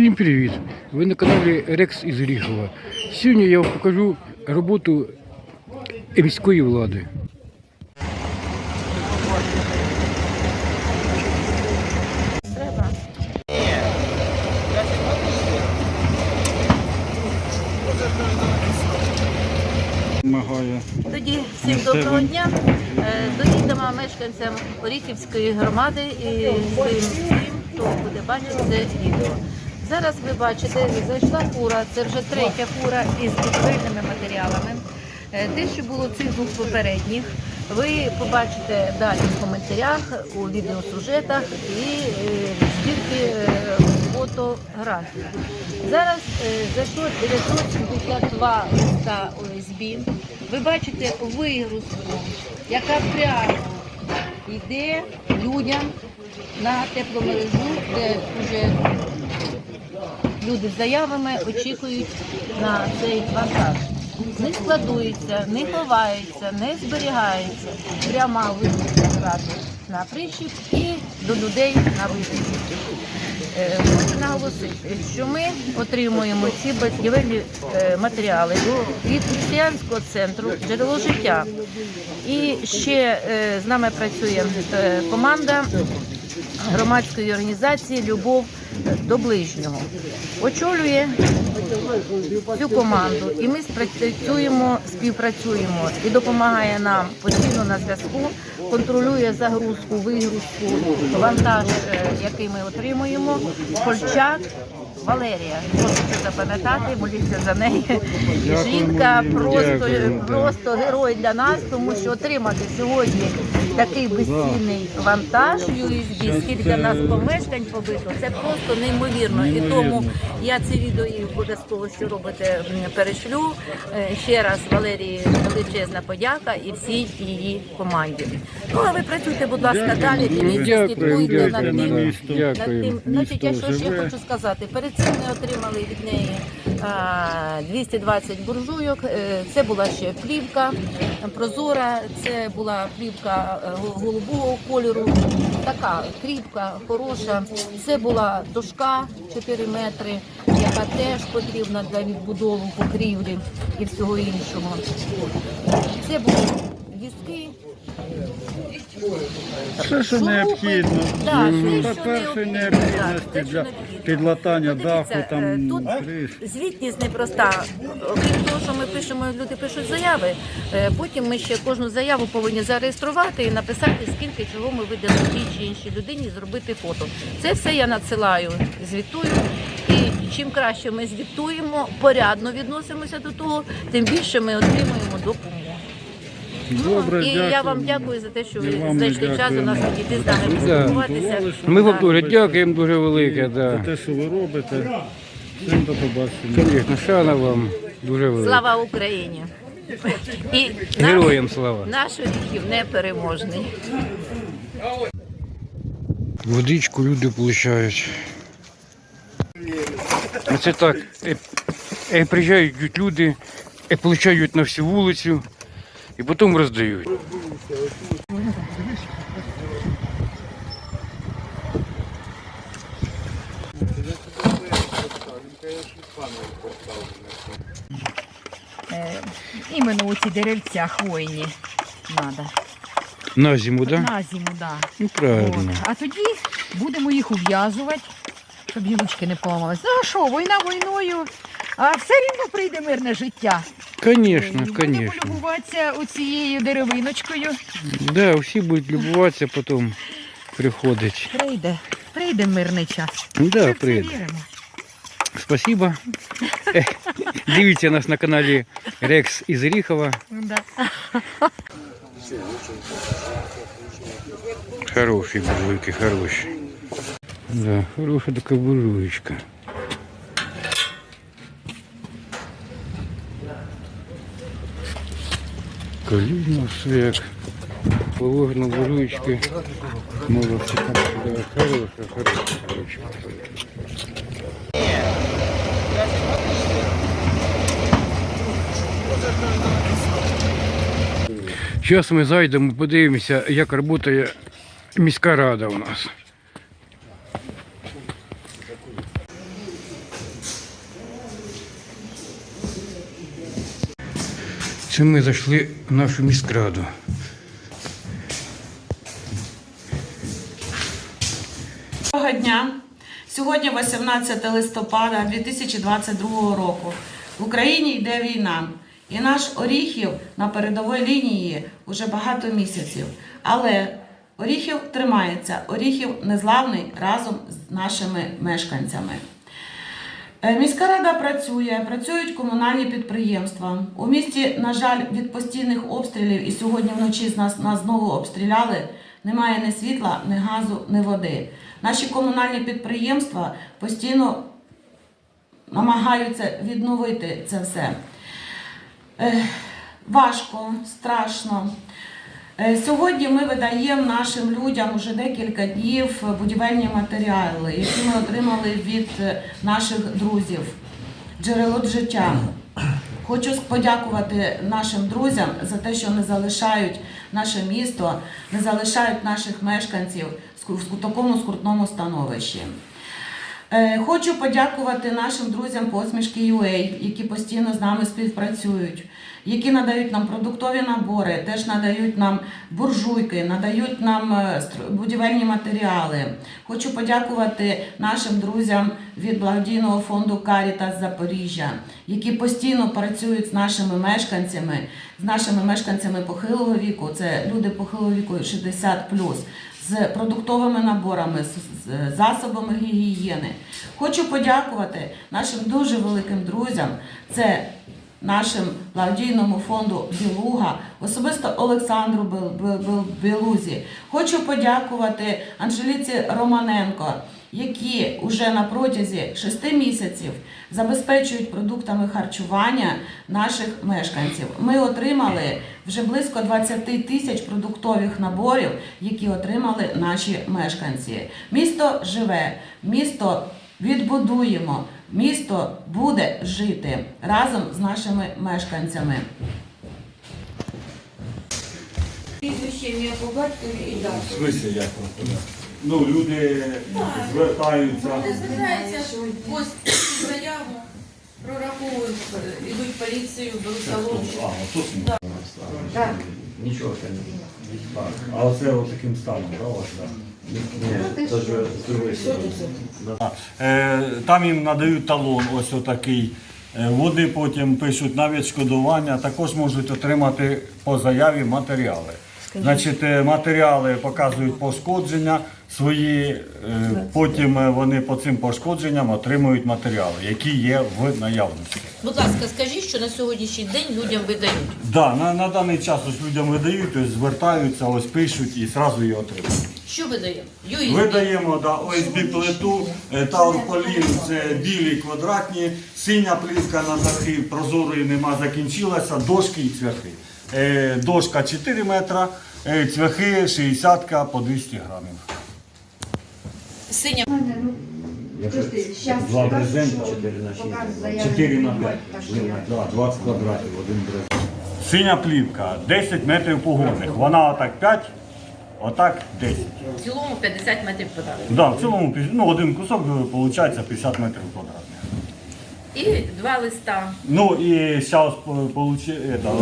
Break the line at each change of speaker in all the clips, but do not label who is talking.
Всім привіт! Ви на каналі Рекс із Ріхова. Сьогодні я вам покажу роботу міської влади.
Тоді всім доброго дня. Е, Доїдемо мешканцям Оріхівської громади і всім, всім, хто буде бачити це відео. Зараз ви бачите, зайшла фура, це вже третя фура із будівельними матеріалами. Е, Те, що було цих двох попередніх, ви побачите далі в коментарях, у відеосюжетах і е, збірки е, фотографій. Зараз е, зайшло 972 листа ОСБ. Ви бачите вигрузку, яка прямо йде людям на тепломережу, де вже люди з заявами очікують на цей вантаж. Не складується, не ховається, не зберігається. Пряма зразу на прищіп і до людей на вигрузку. Е, Хочу наголосити, що ми отримуємо ці будівельні е, матеріали від християнського центру джерело життя. І ще е, з нами працює команда громадської організації Любов до ближнього. Очолює цю команду, і ми спрацюємо, співпрацюємо і допомагає нам постійно на зв'язку, контролює загрузку, вигрузку, вантаж, е, який ми отримуємо. Польчак Валерія. Можете запам'ятати, моліться за неї. Жінка просто, просто герой для нас, тому що отримати сьогодні такий безцінний вантаж USB, скільки для нас помешкань побито, це просто неймовірно. І тому я це відео і обов'язково, що робите, перешлю. Е, Ще раз Валерії величезна подяка і всій її команді. Ну а ви працюйте, будь ласка, далі. Дивіться, слідкуйте над тим. Над тим, значить, я що ще хочу сказати. Перед цим ми отримали від неї 220 буржуйок. Е, Це була ще плівка прозора, це була плівка е, голубого кольору. Така кріпка, хороша. Це була дошка 4 метри, яка теж потрібна для відбудови покрівлі і всього іншого. Це були візки.
Все, що необхідно.
Да,
Ну,
все, що
По-перше,
необхідно. Так,
необхідності
те, що
для підлатання даху,
Подивіться, е,
там
тут
криш.
звітність непроста. Окрім того, що ми пишемо, люди пишуть заяви. е, Потім ми ще кожну заяву повинні зареєструвати і написати, скільки чого ми видали тій чи іншій людині, зробити фото. Це все я надсилаю, звітую. І чим краще ми звітуємо, порядно відносимося до того, тим більше ми отримуємо допомогу.
Добре,
і
дякую.
я вам дякую за те, що ви
вам
знайшли час
дякуємо.
нас підійти з нами поспілкуватися.
Ми вам дуже дякуємо дуже велике.
За
Да.
те, що ви робите. Всім до побачення.
Звісно, шана вам дуже велика.
Слава Україні! І наш,
Героям слава.
наш Оріхів непереможний.
Водичку люди получають. Оце так. Е, е, приїжджають люди, е, получають на всю вулицю і потім роздають.
Е, іменно оці деревця хвойні треба.
На зиму, так? Да?
На зиму, да.
Ну правильно.
От. А тоді будемо їх ув'язувати, щоб гілочки не поламалися. Ну а що, війна війною, а все рівно прийде мирне життя.
Звісно,
Будемо
звісно.
любуватися оцією деревиночкою.
Да, всі будуть любуватися, потім приходить.
Прийде, прийде мирний час. Ми
Да,
в це
прийде.
віримо.
Спасибо. Е, Дивіться нас на каналі Рекс із Ріхова.
Да.
Хороші хороші. Да, хороша така буржуєчка. Коліно все як положено буржуєчки. Молодці. Да, хороша, хороша, хороша. Зараз ми зайдемо, подивимося, як працює міська рада у нас. Це ми зайшли в нашу міськраду.
Доброго дня. Сьогодні 18 листопада 2022 року. В Україні йде війна, і наш Оріхів на передовій лінії вже багато місяців. Але Оріхів тримається, Оріхів незламний разом з нашими мешканцями. Е, Міська рада працює, працюють комунальні підприємства. У місті, на жаль, від постійних обстрілів і сьогодні вночі з нас, нас знову обстріляли. Немає ні світла, ні газу, ні води. Наші комунальні підприємства постійно намагаються відновити це все. Е, важко, страшно. Е, Сьогодні ми видаємо нашим людям уже декілька днів будівельні матеріали, які ми отримали від е, наших друзів. Джерело життя. Хочу подякувати нашим друзям за те, що не залишають наше місто, не залишають наших мешканців в такому скрутному становищі. Е, Хочу подякувати нашим друзям посмішки UA, які постійно з нами співпрацюють, які надають нам продуктові набори, теж надають нам буржуйки, надають нам е, будівельні матеріали. Хочу подякувати нашим друзям від благодійного фонду Карітас Запоріжжя, які постійно працюють з нашими мешканцями, з нашими мешканцями похилого віку. Це люди похилого віку 60 з продуктовими наборами, з- засобами гігієни. Хочу подякувати нашим дуже великим друзям. Це нашим благодійному фонду Білуга, особисто Олександру Білузі. Хочу подякувати Анжеліці Романенко, які вже на протязі шести місяців забезпечують продуктами харчування наших мешканців. Ми отримали вже близько 20 тисяч продуктових наборів, які отримали наші мешканці. Місто живе, місто відбудуємо, місто буде жити разом з нашими мешканцями.
Прізвище по батькові і дату.
В смислі як просто? Ну, люди звертаються.
Вони звертаються, ось заяву, прораховують, ідуть в поліцію, беруть.
А, тут
Так.
Нічого там не так.
А оце от таким станом, да, у да?
Ні, це ж з другої сторони.
Е, Там їм надають талон, ось отакий. Е, Води потім пишуть на відшкодування, також можуть отримати по заяві матеріали. Значить, е, матеріали показують пошкодження свої, е, потім е, вони по цим пошкодженням отримують матеріали, які є в наявності.
Будь ласка, скажіть, що на сьогоднішній день людям видають.
Да, на, на даний час ось людям видають, ось звертаються, ось пишуть і одразу її отримують.
Що видаємо? USB.
Видаємо да, ОСБ плиту, таурполін це білі квадратні, синя плівка на дахи, прозорої нема, закінчилася, дошки і цвяхи. Е, Дошка 4 метра, е, цвяхи 60 по 200 грамів.
Синя
Два брезента,
4 на 6.
4 на 5, да, 20 квадратів, один брезент. Синя плівка, 10 метрів погонних, вона отак 5, отак 10.
в цілому 50 метрів квадратних.
Да, в цілому ну, один кусок виходить 50 метрів квадратних.
І два листа.
Ну і зараз получи, это,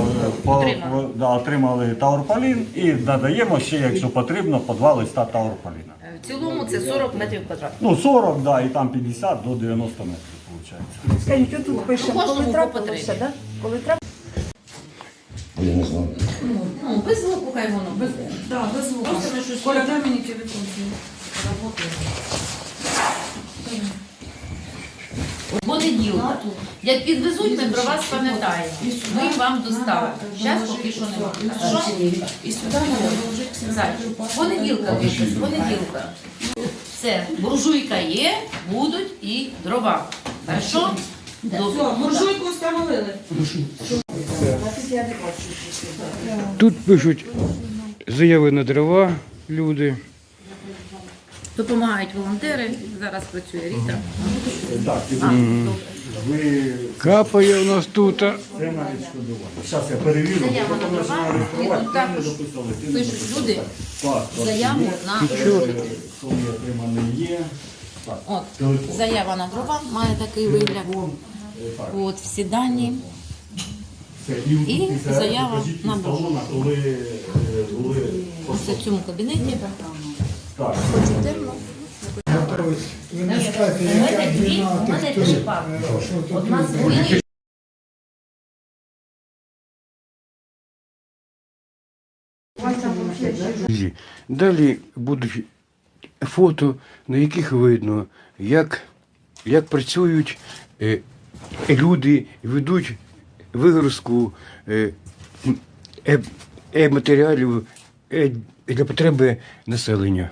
по,
Отримали.
по- да, отримали таурпалін і надаємо ще, якщо потрібно, по два листа таурпаліна.
Е, В цілому це 40 метрів квадратних.
Ну 40, да, і там 50 до 90 метрів виходить.
Скажіть, тут пишемо, коли трапилося, да? Коли трапилося.
Ну, без звуку хай воно. Без...
Да, без звуку.
Просто ми щось-
Коля, дай мені телефон.
Понеділка. Як підвезуть, ми про вас пам'ятаємо. Ми вам доставимо. Зараз поки що немає. Що?
І сюди
з Понеділка вийшли, з понеділка. Все, буржуйка є, будуть і дрова. Хорошо? Добре.
Буржуйку встановили.
Тут пишуть заяви на дрова люди.
Допомагають волонтери. Зараз працює Ріта.
Так, ви
Капає у нас тут.
це на відшкодування. Зараз я перевірю,
Заява
потім
на
починаю
права, і тут
ти не
також
дописали, ти не
Пишуть люди
Паспорт
заяву
є,
на
е, Суми є. Так,
От,
телефон.
заява на дрова має такий вигляд.
Е, так.
От всі дані.
І заява на Божу.
коли е, були
Ось в цьому кабінеті.
Так.
Ви не скажете, яка вина тих, хто, е, що тут люди.
Друзі, Далі будуть фото, на яких видно, як, як працюють е, люди, ведуть вигрузку е, м, е, е, матеріалів е, для потреби населення.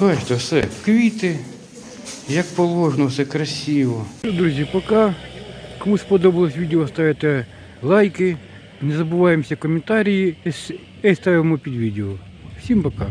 Бачите, все, квіти, як положено, все красиво. Друзі, пока. кому сподобалось відео, ставте лайки, не забуваємося коментарі і ставимо під відео. Всім пока.